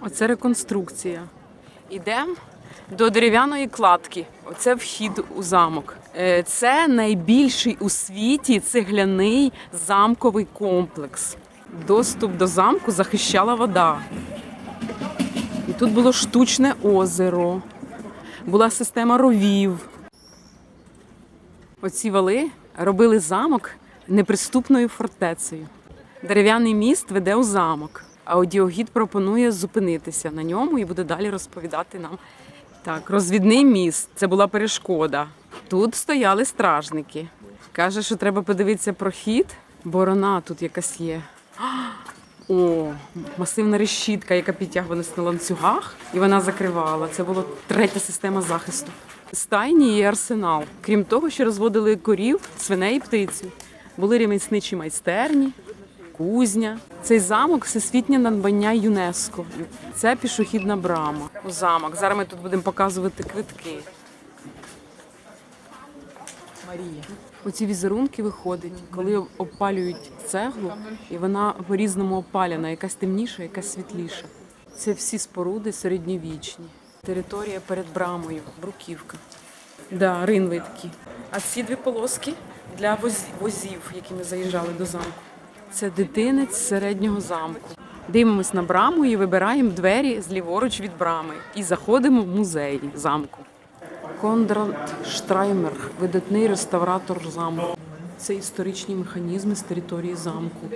Оце реконструкція. Ідемо до дерев'яної кладки. Оце вхід у замок. Е, Це найбільший у світі цегляний замковий комплекс. Доступ до замку захищала вода. І тут було штучне озеро, була система ровів. Оці вали робили замок неприступною фортецею. Дерев'яний міст веде у замок. Аудіогід пропонує зупинитися на ньому і буде далі розповідати нам. Так, розвідний міст це була перешкода. Тут стояли стражники. Каже, що треба подивитися прохід. Борона тут якась є. О, масивна решітка, яка підтягувалась на ланцюгах, і вона закривала. Це була третя система захисту. Стайні і арсенал. Крім того, що розводили корів, свиней і птиці. Були ремісничі майстерні, кузня. Цей замок всесвітнє надбання ЮНЕСКО. Це пішохідна брама у замок. Зараз ми тут будемо показувати квитки. Марія. Оці візерунки виходять, коли опалюють цеглу, і вона по-різному опалена, якась темніша, якась світліша. Це всі споруди середньовічні. Територія перед брамою, бруківка. Да, ринви такі. А ці дві полоски для возів, які ми заїжджали до замку. Це дитинець середнього замку. Дивимось на браму і вибираємо двері зліворуч від брами. І заходимо в музей замку. Кондрат Штраймер, видатний реставратор замку. Це історичні механізми з території замку.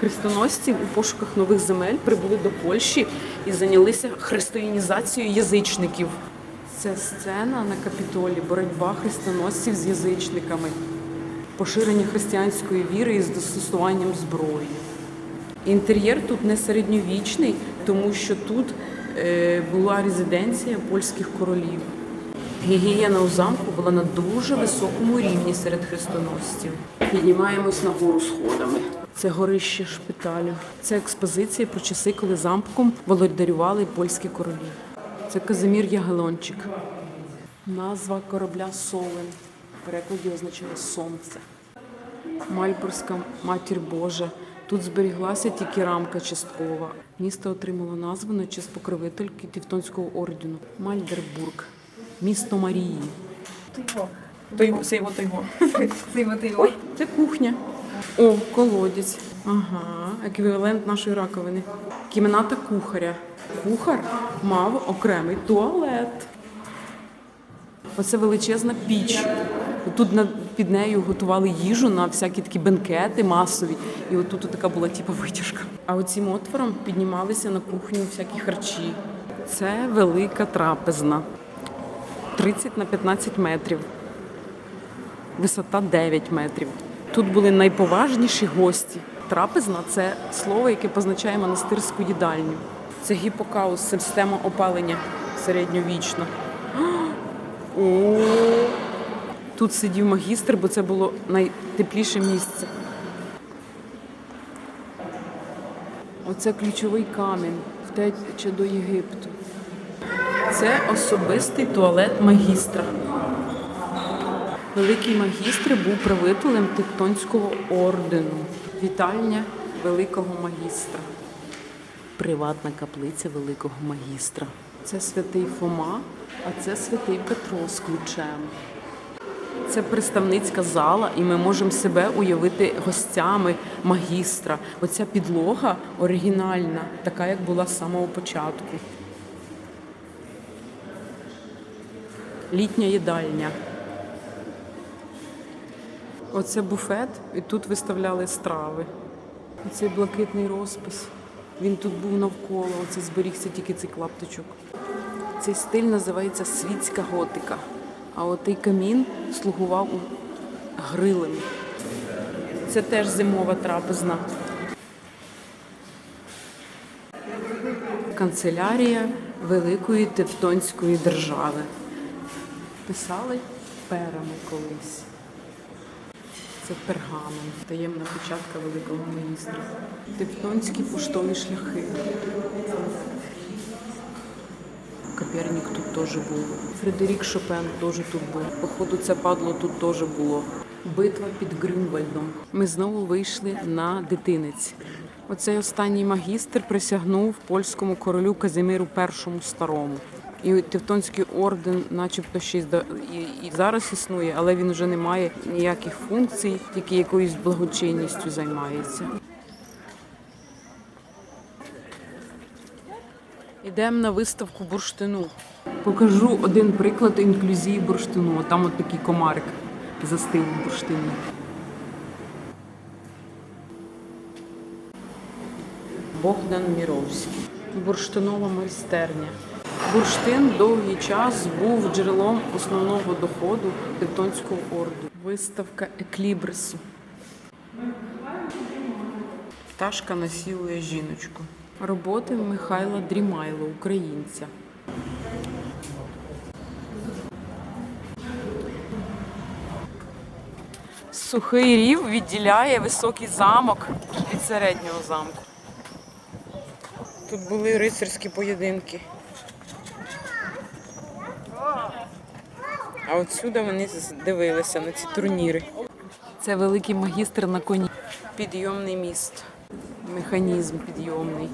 Хрестоносці у пошуках нових земель прибули до Польщі і зайнялися християнізацією язичників. Це сцена на капітолі, боротьба хрестоносців з язичниками, поширення християнської віри із застосуванням зброї. Інтер'єр тут не середньовічний, тому що тут е, була резиденція польських королів. Гігієна у замку була на дуже високому рівні серед хрестоносців. Піднімаємось на гору сходами. Це горище шпиталю. Це експозиція про часи, коли замком володарювали польські королі. Це Казимір Ягелончик. Назва корабля Солен. В перекладі означає сонце. Мальборська матір Божа. Тут зберіглася тільки рамка часткова. Місто отримало назву на честь покровительки Тевтонського ордену Мальдербург, місто Марії. Той, це його, той його. Ой, це кухня. О, колодязь. Ага, еквівалент нашої раковини. Кімната кухаря. Кухар мав окремий туалет. Оце величезна піч. Тут на, під нею готували їжу на всякі такі бенкети масові. І отут така була типу витяжка. А оцим отвором піднімалися на кухню всякі харчі. Це велика трапезна. 30 на 15 метрів. Висота 9 метрів. Тут були найповажніші гості. Трапезна це слово, яке позначає монастирську їдальню. Це гіпокаус, система опалення середньовічна. О, Тут сидів магістр, бо це було найтепліше місце. Оце ключовий камінь, втеча до Єгипту. Це особистий туалет магістра. Великий магістр був правителем Тевтонського ордену. Вітальня великого магістра. Приватна каплиця великого магістра. Це святий Фома, а це святий Петро з ключем. Це представницька зала, і ми можемо себе уявити гостями магістра. Оця підлога оригінальна, така як була з самого початку. Літня їдальня. Оце буфет, і тут виставляли страви. Оцей блакитний розпис. Він тут був навколо, оце зберігся тільки цей клаптичок. Цей стиль називається світська готика. А отий камін слугував грилем. Це теж зимова трапезна. Канцелярія Великої Тевтонської держави. Писали перами колись. Це пергамент, таємна початка великого міністра. Тевтонські поштові шляхи. Копернік тут теж був. Фредерік Шопен теж тут був. Походу, це падло тут теж було. Битва під Грюнвальдом. Ми знову вийшли на дитинець. Оцей останній магістр присягнув польському королю Казимиру І старому. І Тевтонський орден, начебто, ще і зараз існує, але він вже не має ніяких функцій, тільки якоюсь благочинністю займається. Йдемо на виставку бурштину. Покажу один приклад інклюзії бурштину. Там от такий комарик застив в бурштині. Богдан Міровський. Бурштинова майстерня. Бурштин довгий час був джерелом основного доходу Тевтонського орду. Виставка еклібрису. Пташка насілує жіночку. Роботи Михайла Дрімайло, українця. Сухий рів відділяє високий замок від середнього замку. Тут були рицарські поєдинки. А отсюди вони дивилися на ці турніри. Це великий магістр на коні. Підйомний міст. Механізм підйомний.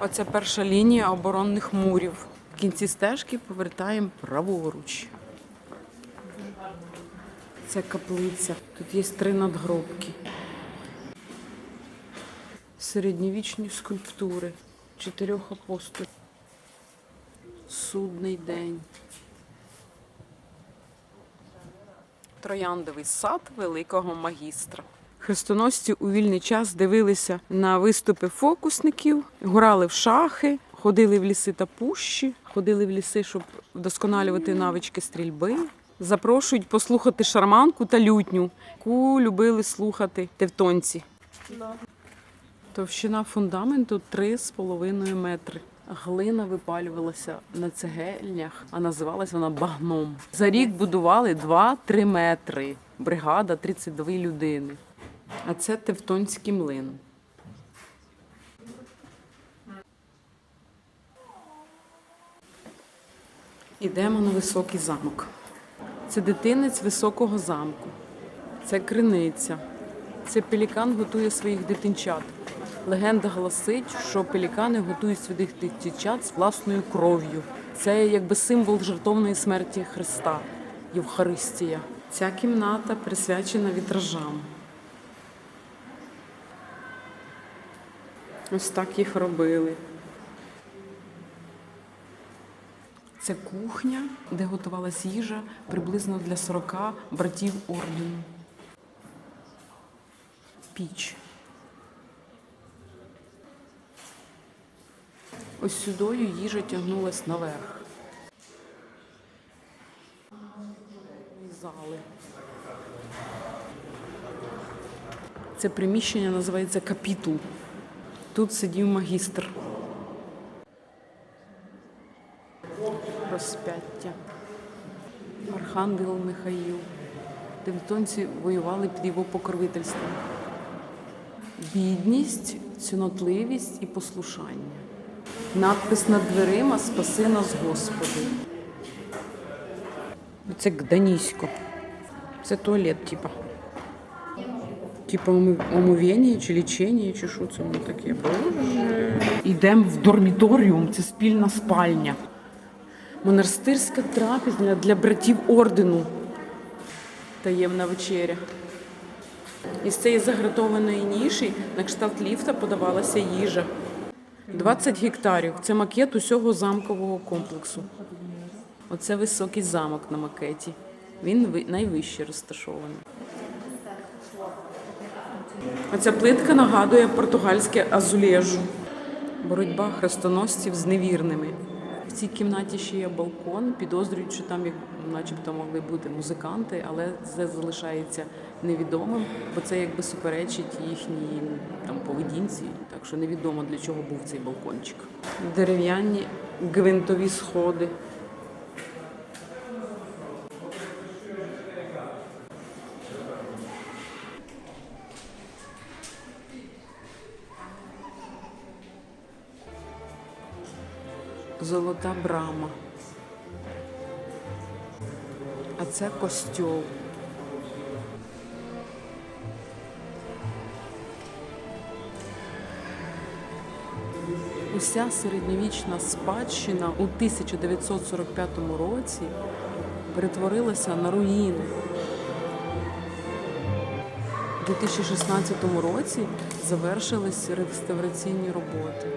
Оце перша лінія оборонних мурів. В кінці стежки повертаємо праворуч. Це каплиця. Тут є три надгробки. Середньовічні скульптури. Чотирьох апостолів. Судний день. Трояндовий сад великого магістра. Хрестоносці у вільний час дивилися на виступи фокусників, грали в шахи, ходили в ліси та пущі, ходили в ліси, щоб вдосконалювати навички стрільби. Запрошують послухати шарманку та лютню, яку любили слухати тевтонці. Товщина фундаменту 3,5 метри. Глина випалювалася на цегельнях, а називалась вона багном. За рік будували 2-3 метри. Бригада 32 людини. А це Тевтонський млин. Ідемо на високий замок. Це дитинець високого замку. Це криниця. Це пелікан готує своїх дитинчат. Легенда гласить, що пелікани готують своїх дитинчат з власною кров'ю. Це якби символ жертовної смерті Христа, Євхаристія. Ця кімната присвячена вітражам. Ось так їх робили. Це кухня, де готувалась їжа приблизно для 40 братів ордену. Піч. Ось сюдою їжа тягнулась наверх. Зали. Це приміщення називається капітул. Тут сидів магістр. Розп'яття. Архангел Михаїл. Тевтонці воювали під його покровительством. Бідність, цінотливість і послушання. Надпис над дверима Спаси нас, Господи. Це Гданісько. Це туалет, типа. Типа омив- омовіння чи лічення, чи що це воно таке. Боже. Йдемо в дорміторіум, це спільна спальня. Монастирська трапезня для братів ордену. Таємна вечеря. Із цієї загратованої ніші на кшталт ліфта подавалася їжа. 20 гектарів це макет усього замкового комплексу. Оце високий замок на макеті. Він найвище розташований. Оця плитка нагадує португальське азулежу. Боротьба хрестоносців з невірними. В цій кімнаті ще є балкон. Підозрюють, що там начебто могли бути музиканти, але це залишається невідомим, бо це якби суперечить їхній там поведінці. Так що невідомо для чого був цей балкончик. Дерев'яні гвинтові сходи. Золота брама. А це костьол. Уся середньовічна спадщина у 1945 році перетворилася на руїни. У 2016 році завершились реставраційні роботи.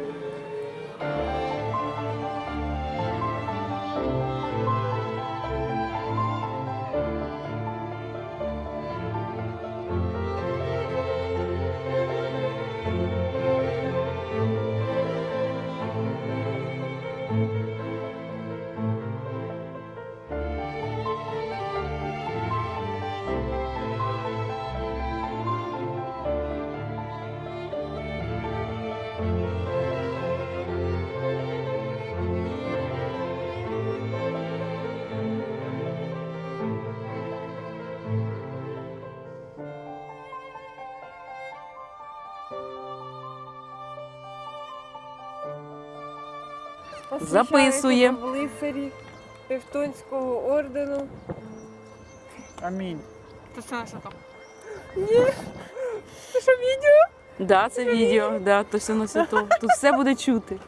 Записує. В лицарі Тевтонського ордену. Амінь. То це наше там? Ні. Це що відео? Да, це відео, да, то все носить то. Тут все буде чути.